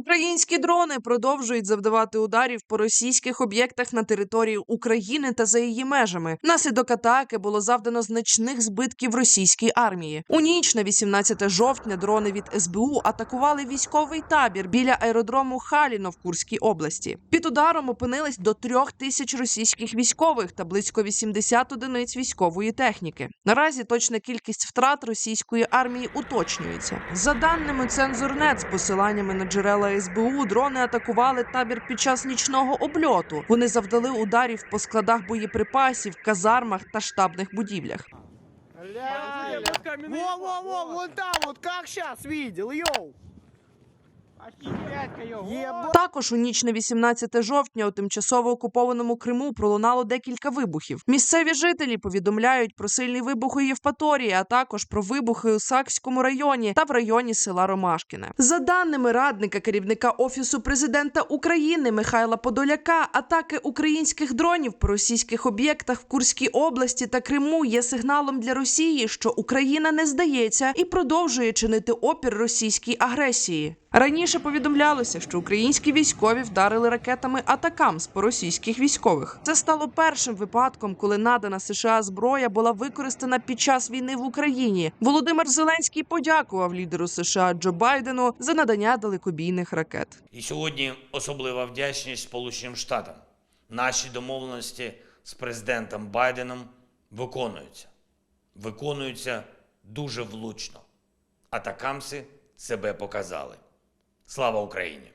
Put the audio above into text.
Українські дрони продовжують завдавати ударів по російських об'єктах на території України та за її межами. Внаслідок атаки було завдано значних збитків російській армії. У ніч на 18 жовтня дрони від СБУ атакували військовий табір біля аеродрому Халіно в Курській області. Під ударом опинились до трьох тисяч російських військових та близько 80 одиниць військової техніки. Наразі точна кількість втрат російської армії уточнюється. За даними Цензурнет з посиланнями на джерела СБУ, дрони атакували табір під час нічного обльоту. Вони завдали ударів по складах боєприпасів, казармах та штабних будівлях. Ля-ля. Во-во-во, вон там вот, как сейчас видел, йоу. Також у ніч на 18 жовтня у тимчасово окупованому Криму пролунало декілька вибухів. Місцеві жителі повідомляють про сильний вибух у Євпаторії, а також про вибухи у Сакському районі та в районі села Ромашкіне. За даними радника керівника офісу президента України Михайла Подоляка, атаки українських дронів по російських об'єктах в Курській області та Криму є сигналом для Росії, що Україна не здається і продовжує чинити опір російській агресії. Раніше повідомлялося, що українські військові вдарили ракетами атакамс по російських військових. Це стало першим випадком, коли надана США зброя була використана під час війни в Україні. Володимир Зеленський подякував лідеру США Джо Байдену за надання далекобійних ракет. І сьогодні особлива вдячність Сполученим Штатам. Наші домовленості з президентом Байденом виконуються. Виконуються дуже влучно. Атакамси себе показали. Слава Україні!